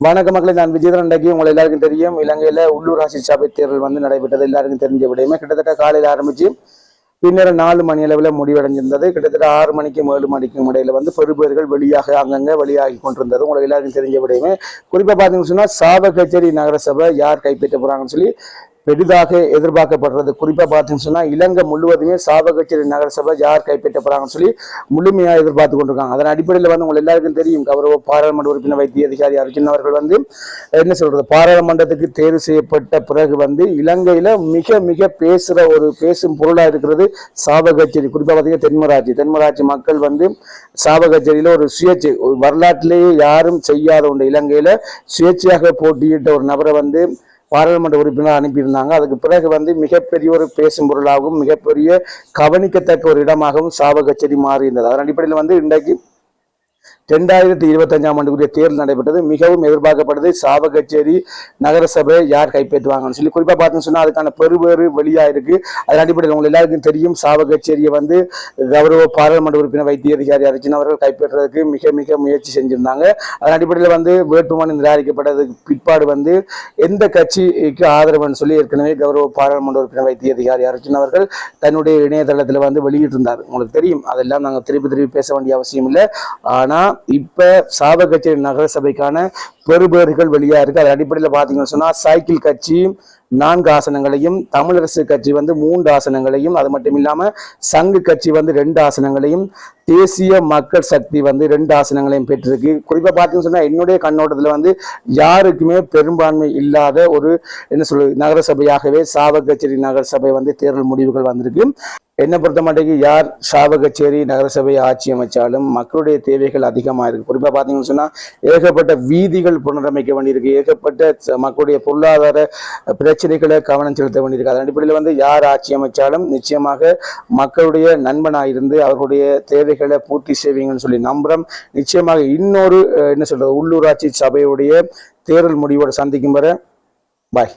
வணக்க மக்களை நான் விஜயதரன் அண்டகி உங்களை எல்லாருக்கும் தெரியும் இலங்கையில உள்ளூராட்சி சபை தேர்தல் வந்து நடைபெற்றது. எல்லாருக்கும் தெரிஞ்ச விடையுமே கிட்டத்தட்ட காலையில் ஆரம்பிச்சு பின்னர் நாலு மணி அளவில் முடிவடைஞ்சிருந்தது கிட்டத்தட்ட ஆறு மணிக்கும் ஏழு மணிக்கும் இடையில வந்து பெறுபேர்கள் வெளியாக அங்கங்கே வெளியாகி கொண்டிருந்தது. உங்களுக்கு எல்லாருக்கும் தெரிஞ்ச விடையுமே. குறிப்பாக பார்த்தீங்கன்னு சொன்னா சாவகச்சேரி நகரசபை யார் கைப்பற்ற போறாங்கன்னு சொல்லி பெரிதாக எதிர்பார்க்கப்படுறது குறிப்பாக பார்த்தீங்கன்னு சொன்னால் இலங்கை முழுவதுமே சாவகச்சேரி நகரசபை யார் கைப்பற்ற போகிறாங்கன்னு சொல்லி முழுமையாக எதிர்பார்த்து கொண்டிருக்காங்க. அதன் அடிப்படையில் வந்து உங்களுக்கு எல்லாருக்கும் தெரியும் கௌரவ பாராளுமன்ற உறுப்பினர் வைத்திய அதிகாரி அர்ஜுன் அவர்கள் வந்து என்ன சொல்கிறது பாராளுமன்றத்துக்கு தேர்வு செய்யப்பட்ட பிறகு வந்து இலங்கையில் மிக மிக பேசுகிற ஒரு பேசும் பொருளாக இருக்கிறது சாவகச்சேரி. குறிப்பாக பார்த்தீங்கன்னா தென்மராட்சி. தென்மராட்சி மக்கள் வந்து சாவகச்சேரியில் ஒரு சுயேட்சை ஒரு வரலாற்றிலேயே யாரும் செய்யாத ஒன்று. இலங்கையில் சுயேட்சையாக போட்டியிட்ட ஒரு நபரை வந்து பாராளுமன்ற உறுப்பினர் அனுப்பியிருந்தாங்க. அதுக்கு பிறகு வந்து மிகப்பெரிய ஒரு பேசும் பொருளாகவும் மிகப்பெரிய கவனிக்கத்தக்க ஒரு இடமாகவும் சாவகச்சேரி மாறியிருந்தது. அதன் அடிப்படையில் வந்து இன்றைக்கு ரெண்டாயிரத்தி இருபத்தஞ்சாம் ஆண்டுக்குரிய தேர்தல் நடைபெற்றது. மிகவும் எதிர்பார்க்கப்படுது. சாவகச்சேரி நகரசபை யார் கைப்பற்றுவாங்கன்னு சொல்லி குறிப்பாக பார்த்தீங்கன்னு சொன்னால் அதுக்கான பெருவேறு வெளியாக இருக்குது அதன் அடிப்படையில் உங்களுக்கு எல்லாருக்கும் தெரியும் சாவகச்சேரியை வந்து கௌரவ பாராளுமன்ற உறுப்பினர் வைத்திய அதிகாரி அர்ஜுன் அவர்கள் கைப்பற்றுறதுக்கு மிக மிக முயற்சி செஞ்சிருந்தாங்க. அதன் அடிப்படையில் வந்து வேட்புமனு நிராகரிக்கப்பட்டதுக்கு பிற்பாடு வந்து எந்த கட்சிக்கு ஆதரவுன்னு சொல்லி ஏற்கனவே கௌரவ பாராளுமன்ற உறுப்பினர் வைத்திய அதிகாரி அர்ஜுன் அவர்கள் தன்னுடைய இணையதளத்தில் வந்து வெளியிட்டிருந்தார். உங்களுக்கு தெரியும். அதெல்லாம் நாங்கள் திருப்பி திருப்பி பேச வேண்டிய அவசியம் இல்லை. ஆனால் இப்போ சாவகச்சேரி நகரசபைக்கான பெறுபேறுகள் வெளியாக இருக்கு. அதன் அடிப்படையில் பார்த்தீங்கன்னு சொன்னால் சைக்கிள் கட்சி நான்கு ஆசனங்களையும் தமிழரசு கட்சி வந்து மூன்று ஆசனங்களையும் அது மட்டும் இல்லாமல் சங்கு கட்சி வந்து ரெண்டு ஆசனங்களையும் தேசிய மக்கள் சக்தி வந்து ரெண்டு ஆசனங்களையும் பெற்றிருக்கு. குறிப்பாக பார்த்தீங்கன்னு சொன்னால் என்னுடைய கண்ணோட்டத்தில் வந்து யாருக்குமே பெரும்பான்மை இல்லாத ஒரு என்ன சொல்றது நகரசபையாகவே சாவகச்சேரி நகரசபை வந்து தேர்தல் முடிவுகள் வந்திருக்கு. என்னை பொறுத்த மாட்டேங்கு யார் சாவகச்சேரி நகரசபை ஆட்சி அமைச்சாலும் மக்களுடைய தேவைகள் அதிகமாக இருக்குது குறிப்பாக பார்த்தீங்கன்னு சொன்னால் ஏகப்பட்ட வீதிகள் புனரமைக்க வேண்டியிருக்கு. ஏகப்பட்ட மக்களுடைய பொருளாதார பிரச்சனைகளை கவனம் செலுத்த வேண்டியிருக்கு. அதன் அடிப்படையில் வந்து யார் ஆட்சி அமைச்சாலும் நிச்சயமாக மக்களுடைய நண்பனாக இருந்து அவர்களுடைய தேவைகளை பூர்த்தி செய்வீங்கன்னு சொல்லி நம்புகிறோம் நிச்சயமாக இன்னொரு என்ன சொல்கிறது உள்ளூராட்சி சபையுடைய தேர்தல் முடிவோடு சந்திக்கும் வர பாய்